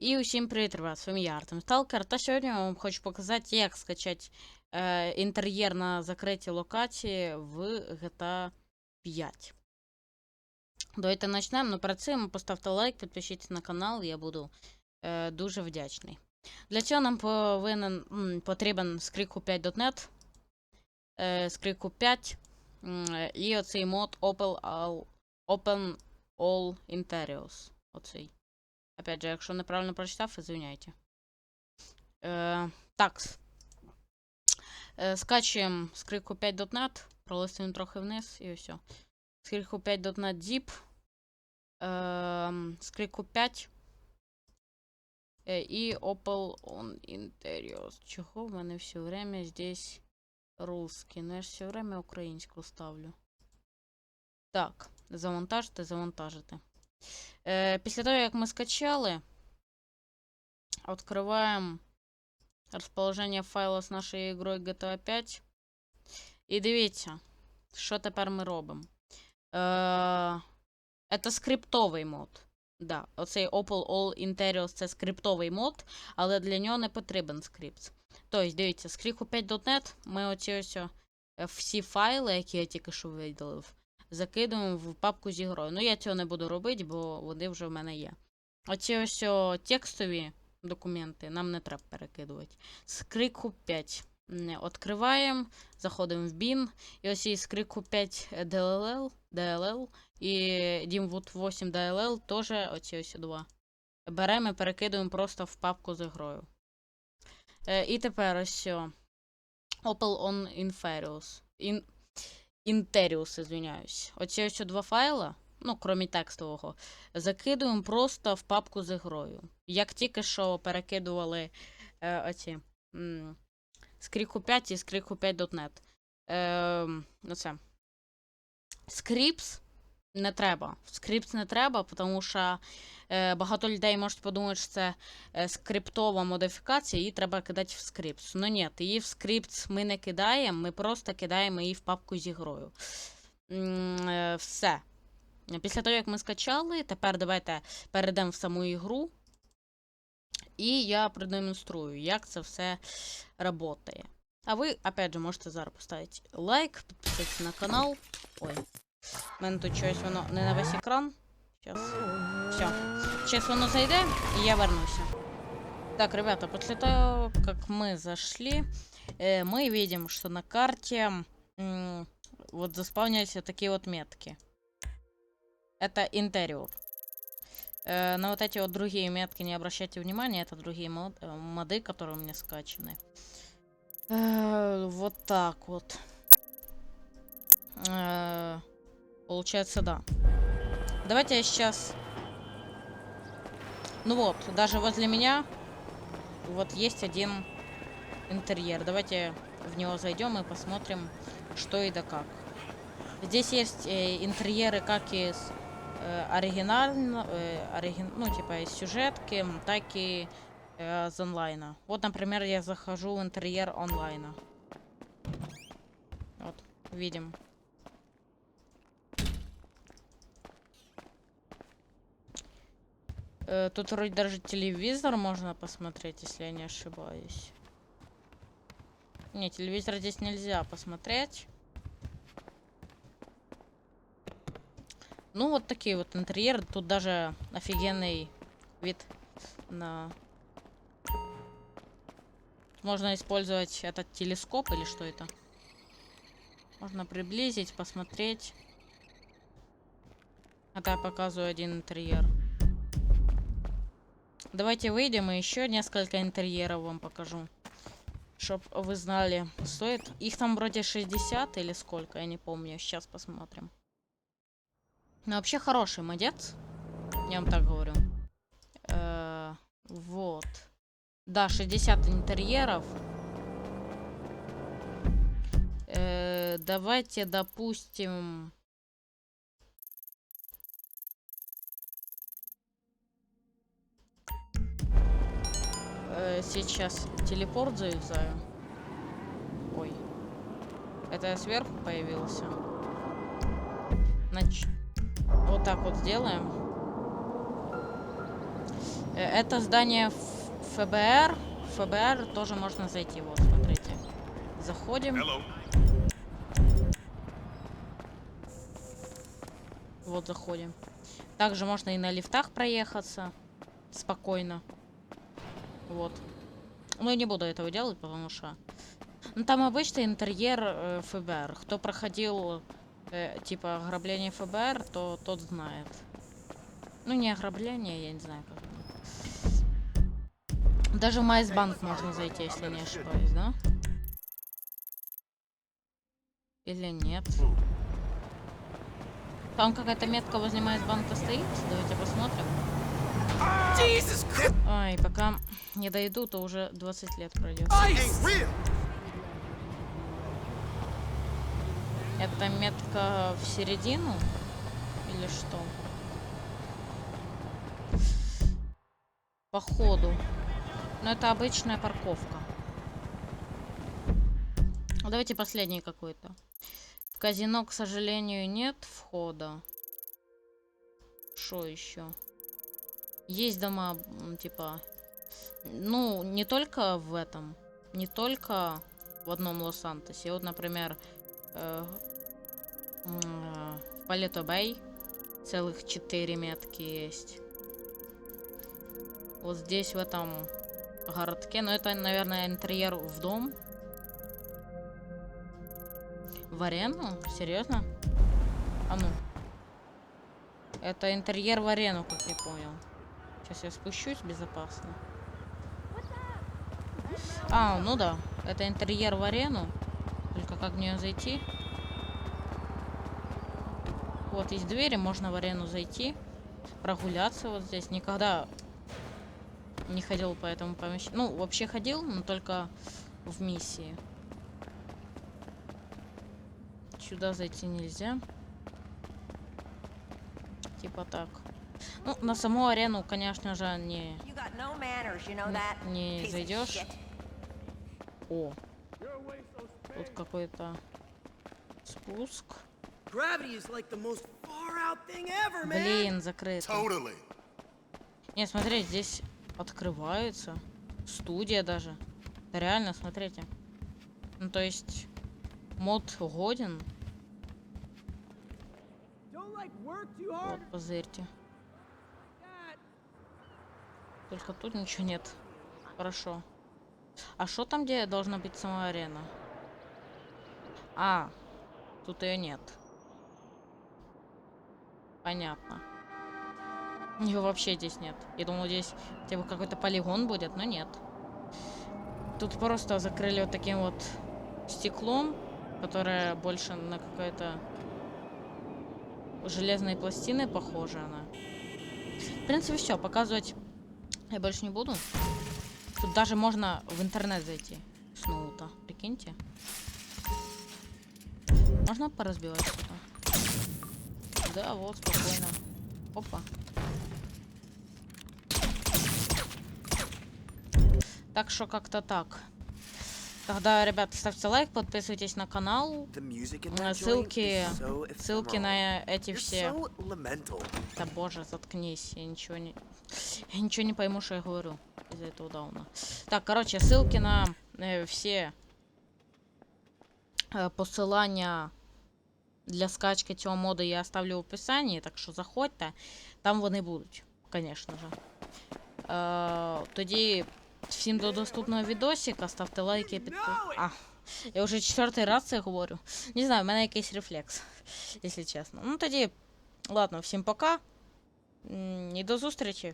І усім привіт, ребят, з вами я Артем Сталкер. Та сьогодні я вам хочу показати, як скачати е, інтер'єр на закритій локації в GTA 5. Давайте почнемо. Ну цим поставте лайк, підпишіться на канал, я буду е, дуже вдячний. Для цього нам повинен, м, потрібен Skriku5.net, е, Skriku 5 м, і оцей мод Open All, Open All Interiors. Оцей. Опять же, якщо неправильно прочитав, извиняйте. Е, так. Е, скачуємо скрипку 5.net, пролистуємо трохи вниз і все. Скрипку 5.net zip. Е, скрипку 5. Е, і Opel on Interiors. Чого в мене все время здесь русский? Ну я ж все время українську ставлю. Так, завантажити, завантажити. Е, Після того, як ми скачали, відкриваємо розположення файла з нашою ігрою GTA 5. І дивіться, що тепер ми робимо. Е, Це скриптовий мод. Да, оцей Opel All Interiors це скриптовий мод, але для нього не потрібен скрипт. Тобто, дивіться, з Kriku 5.net ми оці ось е, всі файли, які я тільки що видалив, закидуємо в папку з ігрою. Ну, я цього не буду робити, бо вони вже в мене є. Оці ось текстові документи нам не треба перекидувати. З Крику 5 відкриваємо, заходимо в BIN, і ось із Крику 5 DLL, DLL і Dimwood 8 DLL теж оці ось два. Беремо і перекидуємо просто в папку з ігрою. Е, і тепер ось Opel on Inferius. In... Interius, извиняюсь. Оці ось два файла, ну, крім текстового, закидуємо просто в папку з ігрою. Як тільки що перекидували е, оці скріку з 5 і скріку Kriku 5.net. Е, ну це. Scripts не треба. Scripts не треба, тому що е, багато людей можуть подумати, що це е, скриптова модифікація, її треба кидати в Scripts. Ну ні, її в Scripts ми не кидаємо, ми просто кидаємо її в папку з ігрою. Е, все. Після того, як ми скачали, тепер давайте перейдемо в саму ігру. І я продемонструю, як це все працює. А ви, опять же, можете зараз поставити лайк, підписатися на канал. Ой. У мене тут щось воно не на весь екран. Сейчас. Все. Сейчас воно зайде, и я вернусь. Так, ребята, после того, как мы зашли, э, мы видим, что на карте м, вот заспавнились такие вот метки. Это интерьер. Э, на вот эти вот другие метки не обращайте внимания, это другие мод, э, моды, которые у меня скачаны. Э, вот так вот. Э, получается, да. Давайте я сейчас... Ну вот, даже возле меня вот есть один интерьер. Давайте в него зайдем и посмотрим, что и да как. Здесь есть э, интерьеры как из э, оригинально, э, оригин, ну типа из сюжетки, так и э, из онлайна. Вот, например, я захожу в интерьер онлайна. Вот, видим. Тут вроде даже телевизор можно посмотреть, если я не ошибаюсь. Не, телевизор здесь нельзя посмотреть. Ну, вот такие вот интерьеры. Тут даже офигенный вид на... Можно использовать этот телескоп или что это? Можно приблизить, посмотреть. Это я показываю один интерьер. Давайте выйдем и еще несколько интерьеров вам покажу. Чтоб вы знали, стоит. Их там вроде 60 или сколько, я не помню. Сейчас посмотрим. Ну, вообще хороший модец. Я вам так говорю. Э, вот. Да, 60 интерьеров. Э, давайте, допустим... Э, сейчас телепорт завязаю. Ой. Это я сверху появился. Нач... Вот так вот сделаем. Э, Это здание ФБР. ФБР тоже можно зайти. Вот, смотрите. Заходим. Hello. Вот заходим. Также можно и на лифтах проехаться. Спокойно. Вот. Ну, я не буду этого делать, потому что... Ну, там обычный интерьер э, ФБР. Кто проходил, э, типа, ограбление ФБР, то тот знает. Ну, не ограбление, я не знаю, как. Даже в Майсбанк можно зайти, если не ошибаюсь, да? Или нет? Там какая-то метка возле Майсбанка стоит. Давайте посмотрим. Ай, пока не дойду, то уже 20 лет пройдет. Это метка в середину? Или что? Походу. Но это обычная парковка. Ну, Давайте последний какой-то. В казино, к сожалению, нет входа. Что еще? Есть дома, типа... Ну, не только в этом. Не только в одном Лос-Сантосе. Вот, например, э, в Палето Бэй целых четыре метки есть. Вот здесь, в этом городке. Но это, наверное, интерьер в дом. В арену? Серьезно? А ну. Это интерьер в арену, как я понял. Сейчас я спущусь безопасно. А, ну да. Это интерьер в арену. Только как в нее зайти? Вот есть двери, можно в арену зайти. Прогуляться вот здесь. Никогда не ходил по этому помещению. Ну, вообще ходил, но только в миссии. Сюда зайти нельзя. Типа так. Ну, на саму арену, конечно же, не, не of зайдешь. О, тут какой-то спуск. Блин, закрыто. Totally. Не, смотри, здесь открывается. Студия даже. Да реально, смотрите. Ну, то есть, мод годен. Вот, позырьте. Только тут ничего нет. Хорошо. А что там, где должна быть сама арена? А, тут ее нет. Понятно. Ее вообще здесь нет. Я думал, здесь бы какой-то полигон будет, но нет. Тут просто закрыли вот таким вот стеклом, которое больше на какое-то железные пластины похоже она. В принципе, все, показывать я больше не буду. Тут даже можно в интернет зайти. С ноута. Прикиньте. Можно поразбивать что-то? Да, вот, спокойно. Опа. Так что как-то так. Тогда, ребят, ставьте лайк, подписывайтесь на канал. The music in Э, that joint Ссылки, is so ссылки ephemeral. на эти You're все. so elemental. Да боже, заткнись, я ничего не... Я ничего не пойму, что я говорю из-за этого дауна. Так, короче, ссылки на э, все э, посилання для скачки цього моду я оставлю в описанні, так що заходьте, там вони будуть, звісно ж. Е, тоді всім до доступного відосика, ставте лайки, підписуйтесь. А, я вже четвертий раз це говорю. Не знаю, в мене якийсь рефлекс, якщо чесно. Ну тоді, ладно, всім пока. М, І до зустрічі.